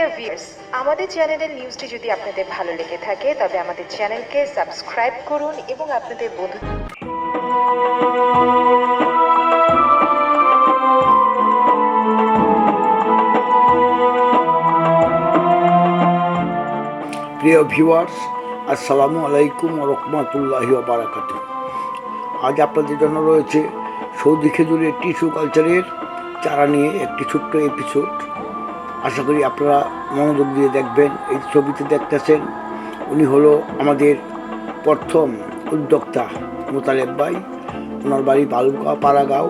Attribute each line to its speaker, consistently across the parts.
Speaker 1: Dear viewers আমাদের চ্যানেলের নিউজটি যদি আপনাদের ভালো লেগে থাকে, তবে আমাদের চ্যানেলকে সাবস্ক্রাইব করুন এবং আপনাদের বন্ধু
Speaker 2: প্রিয় ভিউয়ার্স আসসালামু আলাইকুম রহমতুল্লাহি বারাকাতু আজ আপনাদের জন্য রয়েছে সৌদি খেজুরের টিস্যু কালচারের চারা নিয়ে একটি ছোট্ট এপিসোড আশা করি আপনারা মনোযোগ দিয়ে দেখবেন, এই ছবিতে দেখতেছেন উনি হলো আমাদের প্রথম উদ্যোক্তা মোতালেব ভাই। ওনার বাড়ি বালুকা পাড়াগাঁও।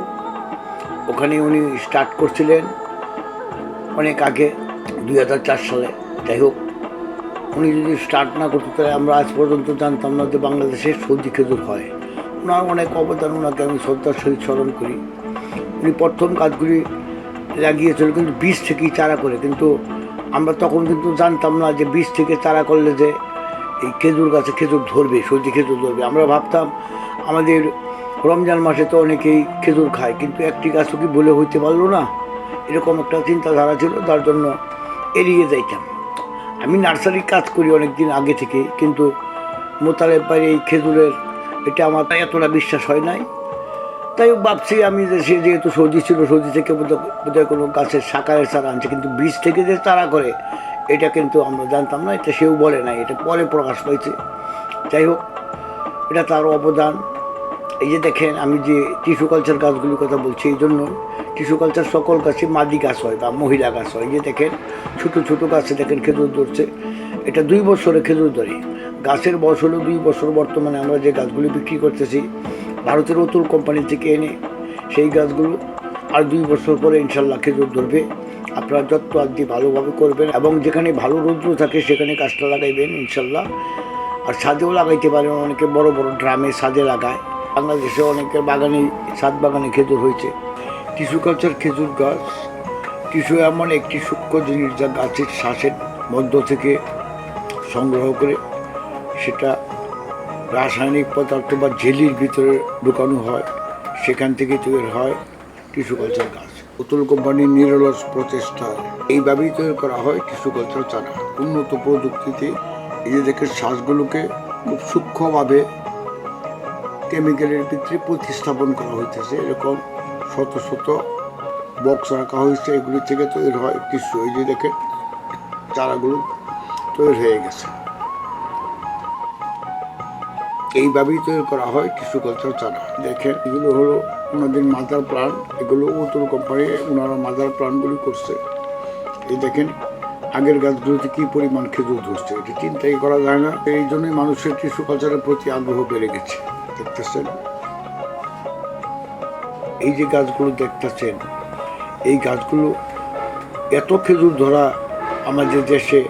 Speaker 2: ওখানে উনি স্টার্ট করছিলেন অনেক আগে, দুই হাজার চার সালে। যাই হোক, উনি যদি স্টার্ট না করতো, তাহলে আমরা আজ পর্যন্ত জানতাম না যে বাংলাদেশে সৌদি খেজুর হয়। ওনার অনেক অবদান, ওনাকে আমি শ্রদ্ধার সহিত স্মরণ করি। উনি প্রথম কাজগুলি লাগিয়েছিল কিন্তু বীজ থেকেই চারা করে। কিন্তু আমরা তখন কিন্তু জানতাম না যে বীজ থেকে চারা করলে যে এই খেজুর গাছে খেজুর ধরবে সর্দি খেজুর ধরবে। আমরা ভাবতাম আমাদের রমজান মাসে তো অনেকেই খেজুর খায়, কিন্তু একটি গাছও কি বলে হইতে পারল না? এরকম একটা চিন্তাধারা ছিল তার জন্য এড়িয়ে যাইতাম। আমি নার্সারি কাজ করি অনেক দিন আগে থেকে, কিন্তু মোতালেব বাইরে এই খেজুরের এটা আমার এতটা বিশ্বাস হয় নাই। তাই ভাবছি আমি যে, সে যেহেতু সৌদি ছিল, সৌদি থেকে বোধহয় কোনো গাছের শাকারের চারা আনছে, কিন্তু বীজ থেকে যে চারা করে, এটা কিন্তু আমরা জানতাম না, এটা সেও বলে নাই, এটা পরে প্রকাশ পাইছে। যাই হোক, এটা তার অবদান। এই যে দেখেন, আমি যে টিস্যু কালচার গাছগুলির কথা বলছি, এই জন্য টিস্যু কালচার সকল গাছে মাদি গাছ হয় বা মহিলা গাছ হয়। এই যে দেখেন, ছোটো ছোটো গাছে দেখেন খেজুর ধরছে। এটা দুই বছরে খেজুর ধরে। গাছের বয়স হলো দুই বছর, বর্তমানে আমরা যে গাছগুলি বিক্রি করতেছি ভারতের অতুল কোম্পানি থেকে এনে সেই গাছগুলো আর দুই বছর পরে ইনশাল্লাহ খেজুর ধরবে। আপনারা যত্ন আদি ভালোভাবে করবেন এবং যেখানে ভালো রৌদ্র থাকে সেখানে গাছটা লাগাইবেন ইনশাল্লাহ। আর ছাদেও লাগাইতে পারেন, অনেকে বড় বড় ড্রামে ছাদে লাগায়। বাংলাদেশে অনেকের বাগানে ছাদ বাগানে খেজুর হয়েছে। টিস্যু কালচার খেজুর গাছ, টিস্যু এমন একটি সূক্ষ্ম জিনিস যা গাছের শ্বাসের মধ্য থেকে সংগ্রহ করে সেটা রাসায়নিক পদার্থ বা জেলির ভিতরে ঢুকানো হয়, সেখান থেকে তৈরি হয় টিস্যু কালচার গাছ অতুল কোম্পানির নিরলস প্রচেষ্টা। এইভাবেই তৈরি করা হয় টিস্যু কালচার চারা উন্নত প্রযুক্তিতে দেখে শ্বাসগুলোকে খুব সূক্ষ্মভাবে কেমিক্যালের ভিতরে প্রতিস্থাপন করা হইতেছে। এরকম শত শত বক্স রাখা হয়েছে, এগুলি থেকে তৈরি হয় টিস্যু এই যে দেখে চারাগুলো তৈরি হয়ে গেছে। এইভাবেই তৈরি করা হয় টিস্যু কালচার চারা দেখেন, এগুলো হলো ওনাদের মাদার প্লান্ট এগুলো উত্তর কোম্পানি ওনারা মাদার প্লান্টগুলি করছে। এই দেখেন, আগের গাছগুলোতে কী পরিমাণ খেজুর ধরছে? এটি চিন্তাই করা যায় না। এই জন্যই মানুষের টিস্যু কালচারের প্রতি আগ্রহ বেড়ে গেছে। দেখতেছেন? এই যে গাছগুলো দেখতেছেন, এই গাছগুলো এত খেজুর ধরা আমাদের দেশে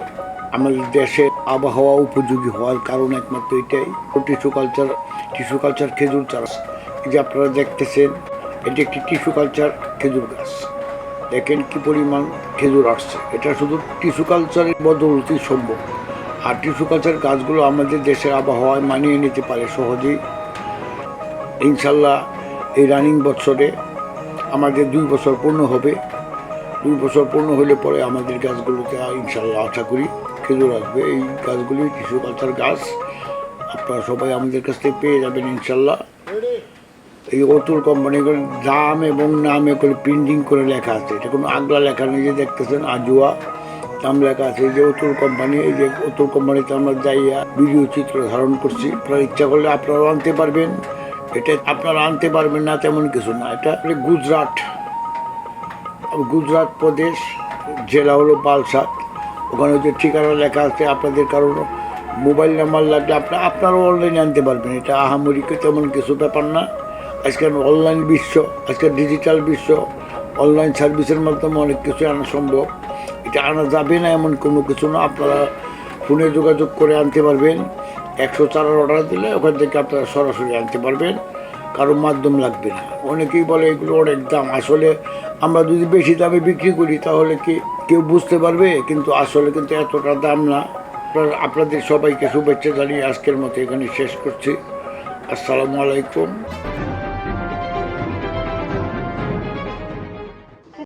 Speaker 2: আমাদের দেশে আবহাওয়া উপযোগী হওয়ার কারণ একমাত্র এটাই। টিস্যু কালচার টিস্যু কালচার খেজুর চাষ। যে আপনারা দেখতেছেন, এটি একটি টিস্যু কালচার খেজুর গাছ। দেখেন কি পরিমাণ খেজুর আসছে। এটা শুধু টিস্যু কালচারের বদলতেই সম্ভব। আর টিস্যু কালচার গাছগুলো আমাদের দেশের আবহাওয়ায় মানিয়ে নিতে পারে সহজেই। ইনশাল্লাহ এই রানিং বছরে আমাদের দুই বছর পূর্ণ হবে। দুই বছর পূর্ণ হলে পরে আমাদের গাছগুলোতে ইনশাল্লাহ আশা করি খেজুর আসবে এই গাছগুলি টিস্যু কালচার গাছ। আপনারা সবাই আমাদের কাছ থেকে পেয়ে যাবেন ইনশাল্লাহ। এই অতুল কোম্পানিগুলোর দাম এবং নামে করে প্রিন্টিং করে লেখা আছে। এটা কোনো আগলা লেখা নেই যে দেখতেছেন, আজুয়া। নাম লেখা আছে যে অতুল কোম্পানি এই যে অতুল কোম্পানিতে আমরা যাইয়া ভিডিও চিত্র ধারণ করছি। আপনারা ইচ্ছা করলে আপনারাও আনতে পারবেন। এটা আপনারা আনতে পারবেন না তেমন কিছু না। এটা গুজরাট। গুজরাট প্রদেশ, জেলা হলো বালসাদ। ওখানে যে ঠিকানা লেখা আছে আপনাদের কারণ মোবাইল নাম্বার লাগলে আপনার আপনারাও অনলাইনে আনতে পারবেন। এটা আহামরিকে তেমন কিছু ব্যাপার না। আজকাল অনলাইন বিশ্ব আজকাল ডিজিটাল বিশ্ব অনলাইন সার্ভিসের মাধ্যমে অনেক কিছু আনা সম্ভব। এটা আনা যাবে না এমন কোনো কিছু না। আপনারা ফোনে যোগাযোগ করে আনতে পারবেন। একশো চারার অর্ডার দিলে ওখান থেকে আপনারা সরাসরি আনতে পারবেন। কারও মাধ্যম লাগবে না। অনেকেই বলে এগুলো অনেক দাম। আসলে আমরা যদি বেশি দামে বিক্রি করি তাহলে কি কেউ বুঝতে পারবে, কিন্তু আসলে কিন্তু এতটা দাম না। আপনাদের সবাইকে শুভেচ্ছা জানিয়ে আজকের মতো এখানে শেষ করছি। আসসালামু আলাইকুম।